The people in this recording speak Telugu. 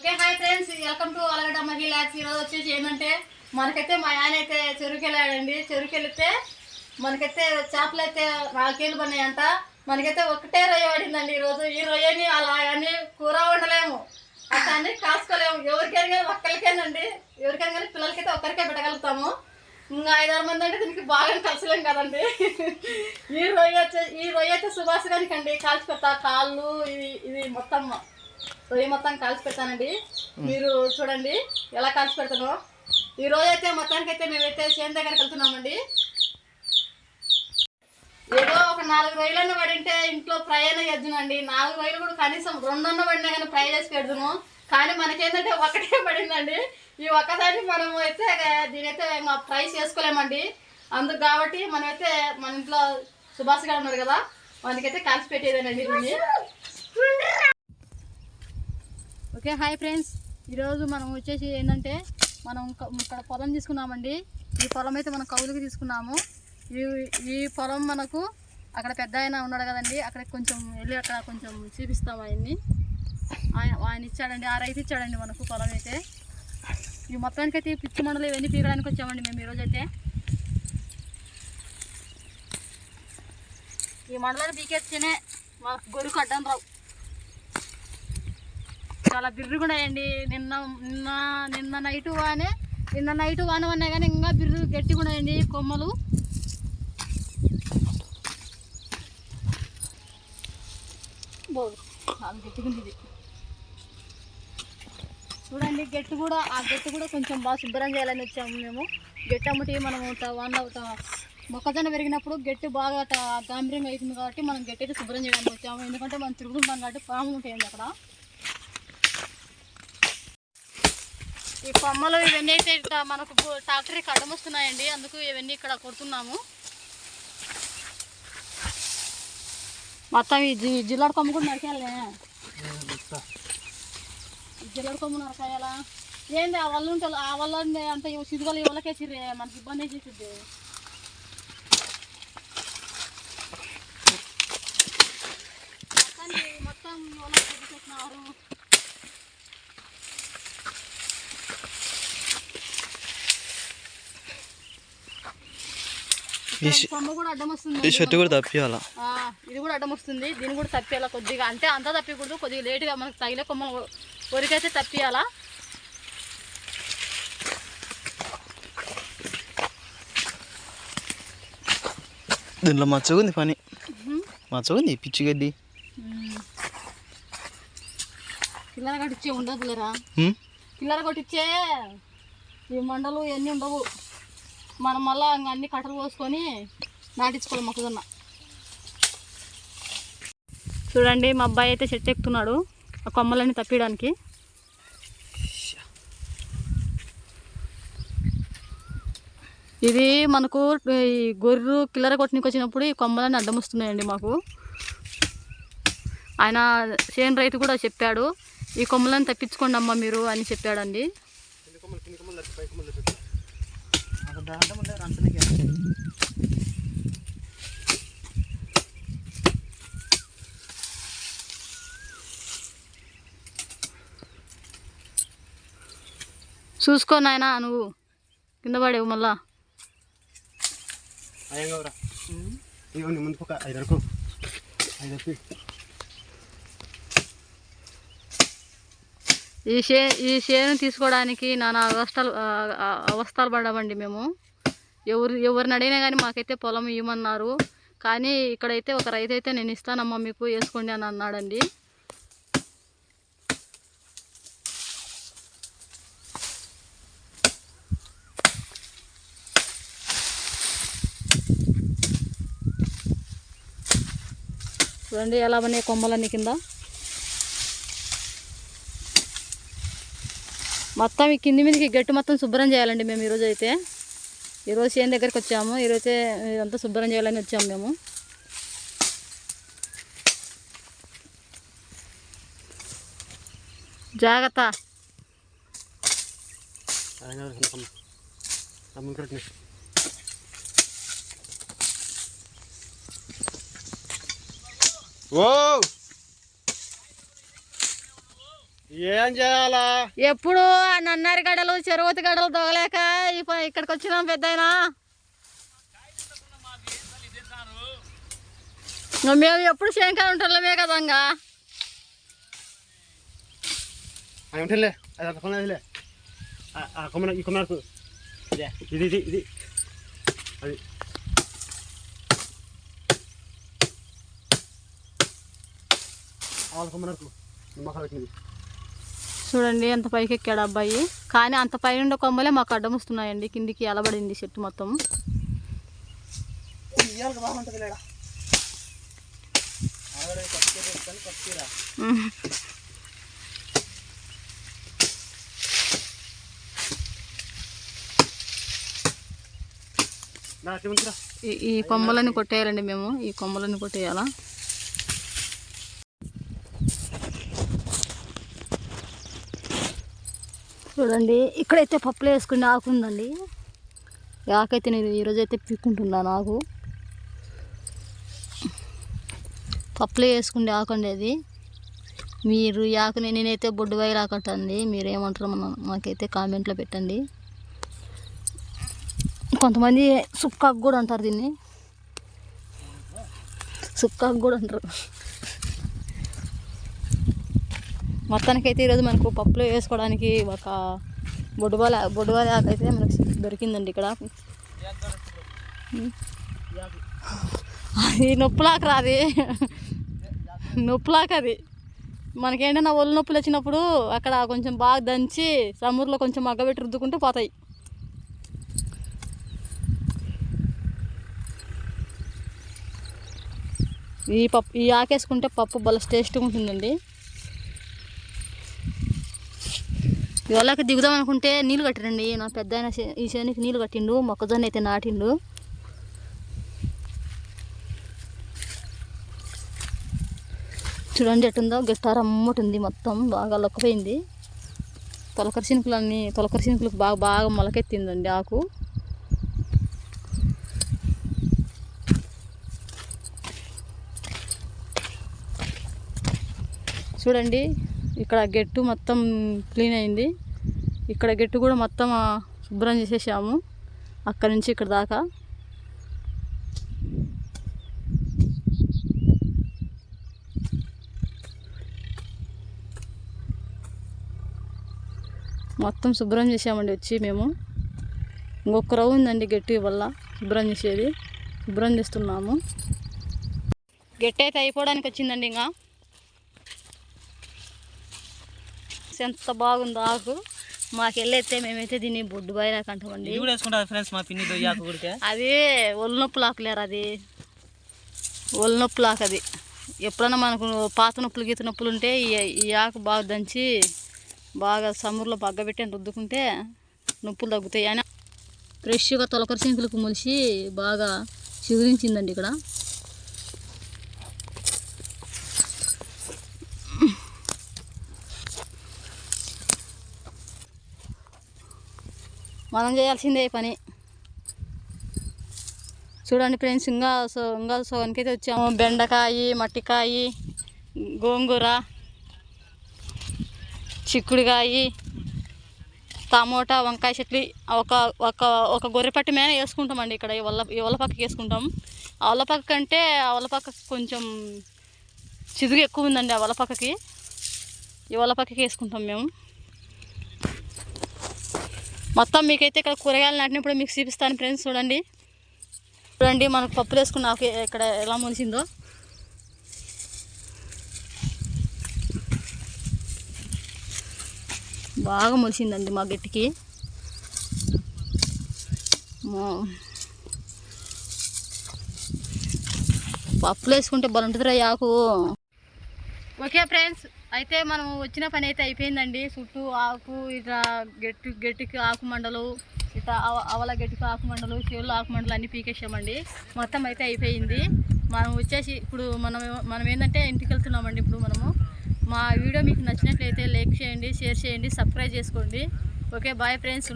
Okay hi friends welcome to Allagadda మహిళాక్స్ ఈరోజు వచ్చేసి ఏంటంటే మనకైతే మా ఆయన అయితే చెరువుకి వెళ్ళాడండి చెరువుకి వెళితే మనకైతే చేపలు అయితే నాలుగేళ్ళు పడినాయంట. మనకైతే ఒకటే రొయ్య పడిందండి ఈరోజు. ఈ రొయ్యని అలా అని కూర వండలేము. అట్లా కాసుకోలేము. ఎవరికైనా కానీ ఒక్కరికేనండి. ఎవరికైనా కానీ పిల్లలకైతే ఒక్కరికే పెట్టగలుగుతాము. ఇంకా ఐదారు మంది అంటే దీనికి బాగా కలిసలేం కదండి. ఈ రొయ్య వచ్చే ఈ రొయ్య అయితే సుభాష్ గారికి అండి కాల్చిపెత్తా కాళ్ళు ఇది ఇది మొత్తం రొయ్య మొత్తం కాల్చి పెడతానండి. మీరు చూడండి ఎలా కాల్చి పెడతానో. ఈ రోజు అయితే మొత్తానికి అయితే మేమైతే చేను దగ్గరికి వెళ్తున్నామండి. ఏదో ఒక నాలుగు రొయ్యలన్న పడింటే ఇంట్లో ఫ్రై అయినా చేద్దునండి. నాలుగు రొయ్యలు కూడా కనీసం రెండన్న పడినా కానీ ఫ్రై చేసి పెడదును. కానీ మనకేంటంటే ఒకటే పడిందండి. ఈ ఒక్కదాన్ని మనం అయితే దీనైతే ఇంకా ఫ్రై చేసుకోలేమండి. అందుకు కాబట్టి మనమైతే మన ఇంట్లో సుభాష్ గారు ఉన్నారు కదా వానికైతే కాల్చి పెట్టేదేనండి దీన్ని. Okay hi friends. ఈరోజు మనం వచ్చేసి ఏంటంటే మనం ఇక్కడ పొలం తీసుకున్నామండి. ఈ పొలం అయితే మనం కౌలుకి తీసుకున్నాము. ఈ ఈ పొలం మనకు అక్కడ పెద్ద ఆయన ఉన్నాడు కదండి. అక్కడ కొంచెం వెళ్ళి అక్కడ కొంచెం చూపిస్తాం ఆయన్ని. ఆయన ఆయన ఇచ్చాడండి. ఆ రైతు ఇచ్చాడండి మనకు పొలం అయితే. ఈ మొత్తానికి అయితే పిచ్చి మండలు ఇవన్నీ పీకడానికి వచ్చామండి మేము ఈరోజు అయితే. ఈ మండలాన్ని పీకేస్తేనే మాకు గొరుకు అడ్డం రావు. చాలా బిర్రుగున్నాయండి నిన్న నిన్న నిన్న నైట్ వానే నిన్న నైట్ వాన ఉన్నాయి కానీ ఇంకా బిర్రు గట్టిగా ఉన్నాయండి కొమ్మలు. బోదు ఇది. చూడండి గట్టు కూడా ఆ గట్టు కూడా కొంచెం బాగా శుభ్రం చేయాలని వచ్చాము మేము. గట్టు అమ్మటి మనం వన్ వానలో మొక్కజొన్న పెరిగినప్పుడు గట్టు బాగా ట- అవుతుంది కాబట్టి మనం గట్టి అయితే శుభ్రం చేయడానికి వచ్చాము. ఎందుకంటే మనం తిరుగుతుంటాం కాబట్టి పాములు ఉంటాయండి అక్కడ. ఈ కొమ్మలు ఇవన్నీ అయితే మనకు బు- ట్రాక్టర్కి అడ్డం అందుకు ఇవన్నీ ఇక్కడ కొడుతున్నాము. మొత్తం ఈ జి జిల్లాడు కొమ్మ కూడా నరికేయాలనే జిల్లాడు కొమ్మ నరకేయాలా? ఏంది ఆ వల్ల ఉంటే ఆ వల్ల అంత సిదుగలు ఇవ్వలకేసిర్రే మనకి ఇబ్బంది చేసిద్ది? మొత్తం మొత్తం ఇవ్వలకి ఈ కొమ్మ షర్ట్ కూడా తప్పియాల? ఇది కూడా అడ్డం వస్తుంది. దీన్ని కూడా తప్పియాలా కొద్దిగా? అంటే అంతా తప్పకూడదు. కొద్దిగా లేటుగా మనకు తగిలే కొమ్మలు వరకైతే తప్పియాలా? దీంట్లో మచ్చగుంది పని. మచ్చగుంది పిచ్చి గడ్డి. పిల్లల కట్టించే ఉండదు? పిల్లల కొట్టించే ఈ మండలు ఇవన్నీ ఉండవు. మనం మళ్ళా ఇంకా అన్ని కట్టలు పోసుకొని నాటించుకోవాలి మొక్కజొన్న. చూడండి మా అబ్బాయి అయితే చెట్టు ఎక్కుతున్నాడు ఆ కొమ్మలన్నీ తప్పియడానికి. ఇది మనకు ఈ గొర్రెలు కిల్లర కొట్టినకి వచ్చినప్పుడు ఈ కొమ్మలన్నీ అడ్డం వస్తున్నాయండి మాకు. ఆయన చేను రైతు కూడా చెప్పాడు ఈ కొమ్మలను తప్పించుకోండి అమ్మ మీరు అని చెప్పాడండి. చూసుకో నాయన నువ్వు. కింద పడేవు మళ్ళా. అయ్యంగా ముందుకు ఐదు వరకు ఐదు ఈ షే ఈ షేర్ని తీసుకోవడానికి నానా అవస్థలు అవస్థలు పడ్డామండి మేము. ఎవరు ఎవరిని అడిగినా కానీ మాకైతే పొలం ఇవ్వమన్నారు. కానీ ఇక్కడైతే ఒక రైతు అయితే నేను ఇస్తానమ్మా మీకు వేసుకోండి అని అన్నాడండి. చూడండి ఎలా ఉన్నాయి కొమ్మలన్నీ కింద. మొత్తం ఈ కింది మీదకి గట్టి మొత్తం శుభ్రం చేయాలండి మేము ఈరోజు అయితే. ఈరోజు చేను దగ్గరికి వచ్చాము. ఈరోజు ఇదంతా శుభ్రం చేయాలని వచ్చాము మేము. జాగ్రత్త. ఓ! ఏం చేయాలా? ఎప్పుడు ఆ నన్నారి గడలు చెరువతి గడలు దొగలేక ప- ఇక్కడికి వచ్చినాం పెద్దాయనా. ఇంకా మేము ఎప్పుడు శంకర్ ఉంటామే కదంగా. అవి ఉంటాయిలే అది కొమ్మన ఈ ఇది ఇది ఇది అది. వాళ్ళ కొమ్మనకు నిమ్మకాయ పెట్టినది చూడండి ఎంత పైకి ఎక్కాడు అబ్బాయి. కానీ అంత పైన కొమ్మలే మాకు అడ్డం వస్తున్నాయండి. కిందికి అలబడింది చెట్టు మొత్తం. ఈ కొమ్మలని కొట్టేయాలండి మేము. ఈ కొమ్మలని కొట్టేయాలా? చూడండి ఇక్కడైతే పప్పులు వేసుకునే ఆకు ఉందండి ఆకైతే నేను ఈరోజు అయితే పీక్కుంటున్నాను ఆకు పప్పులో వేసుకునే ఆకు అండి అది. మీరు ఆకుని నేనైతే బొడ్డు బయలు మీరేమంటారు మీరు మన నాకైతే కామెంట్లో పెట్టండి. కొంతమంది సుక్కాకు కూడా అంటారు దీన్ని. సుక్కాకు కూడా అంటారు. మొత్తానికైతే ఈరోజు మనకు పప్పులో వేసుకోవడానికి ఒక బొడ్డుబాల బొడ్డుబాల ఆకు అయితే మనకు దొరికిందండి ఇక్కడ. అది నొప్పులాక రాది. నొప్పులాక అది. మనకేంటన్నా ఒళ్ళు నొప్పులు వచ్చినప్పుడు అక్కడ కొంచెం బాగా దంచి సమూర్లో కొంచెం మగ్గబెట్టి రుద్దుకుంటూ పోతాయి. ఈ పప్పు ఈ ఆకేసుకుంటే పప్పు భలే టేస్ట్గా ఉంటుందండి. ఇవాళకి దిగుదాం అనుకుంటే నీళ్ళు కట్టిరండి. నా పెద్ద ఆయన ఈ చేనికి నీళ్ళు కట్టిండు మొక్కజొన్న అయితే నాటిండు. చూడండి ఎట్టుందో గిట్టార అమ్మటుంది మొత్తం బాగా లొక్కపోయింది. తొలకరి చినుకులన్నీ తొలకరి చినుకులకు బాగా బాగా మొలకెత్తిందండి ఆకు. చూడండి ఇక్కడ గెట్టు మొత్తం క్లీన్ అయింది. ఇక్కడ గెట్టు కూడా మొత్తం శుభ్రం చేసేసాము. అక్కడ నుంచి ఇక్కడ దాకా. మొత్తం శుభ్రం చేసామండి వచ్చి మేము. ఇంకొక రవ్వు ఉందండి గట్టి వల్ల శుభ్రం చేసేది. శుభ్రం చేస్తున్నాము. గట్టి అయితే అయిపోవడానికి వచ్చిందండి ఇంకా. ఎంత బాగుందో ఆకు. మాకెళ్ళైతే మేమైతే దీన్ని బొడ్డు బాయిలాక అంటామండి. ఫ్రెండ్స్ మా కొడితే అది ఒళ్ళు నొప్పులు ఆకులేరు అది? ఒళ్ళు ఆకు అది. ఎప్పుడన్నా మనకు పాత నొప్పులు గీత నొప్పులు ఉంటే ఈ ఈ ఆకు బాగా దంచి బాగా సమ్మర్లో బగ్గబెట్టి రుద్దుకుంటే నొప్పులు తగ్గుతాయి అని. ఫ్రెష్గా తొలకరి సింకులకు మొలిసి బాగా చిగురించిందండి ఇక్కడ. మనం చేయాల్సిందే పని. చూడండి ఫ్రెండ్స్ ఇంకా సో ఇంకా సోన్కి అయితే వచ్చాము. బెండకాయ మట్టికాయ గోంగూర చిక్కుడుకాయ టమోటా వంకాయ చెట్లు. ఒక ఒక ఒక గొర్రె పట్టి మీద వేసుకుంటామండి ఇక్కడ. ఈ వల్ల ఈ వల్ల పక్కకి వేసుకుంటాం. ఆ వల్ల పక్క కంటే ఆ వల్ల పక్క కొంచెం చిదుగు ఎక్కువ ఉందండి ఆ వల్ల పక్కకి. ఈ వల్ల పక్కకి వేసుకుంటాం మేము. మొత్తం మీకైతే ఇక్కడ కూరగాయలు నాటినప్పుడు మీకు చూపిస్తాను ఫ్రెండ్స్ చూడండి. చూడండి మనకు పప్పులు వేసుకున్న ఇక్కడ ఎలా మునిసిందో బాగా మునిసిందండి మా గట్టికి. పప్పులు వేసుకుంటే బాగుంటుందిరా ఈ ఆకు. ఓకే ఫ్రెండ్స్ అయితే మనం వచ్చిన పని అయితే అయిపోయిందండి. చుట్టూ ఆకు ఇట్లా గట్టి గట్టికి ఆకు మండలు ఇట్లా అవల గట్టికి ఆకు మండలు చెవులు ఆకు మండలు అన్నీ పీకేసామండి. మొత్తం అయితే అయిపోయింది. మనం వచ్చేసి ఇప్పుడు మనం మనం ఏంటంటే ఇంటికి వెళ్తున్నామండి ఇప్పుడు మనము. మా వీడియో మీకు నచ్చినట్లయితే లైక్ చేయండి షేర్ చేయండి సబ్స్క్రైబ్ చేసుకోండి. Okay bye friends.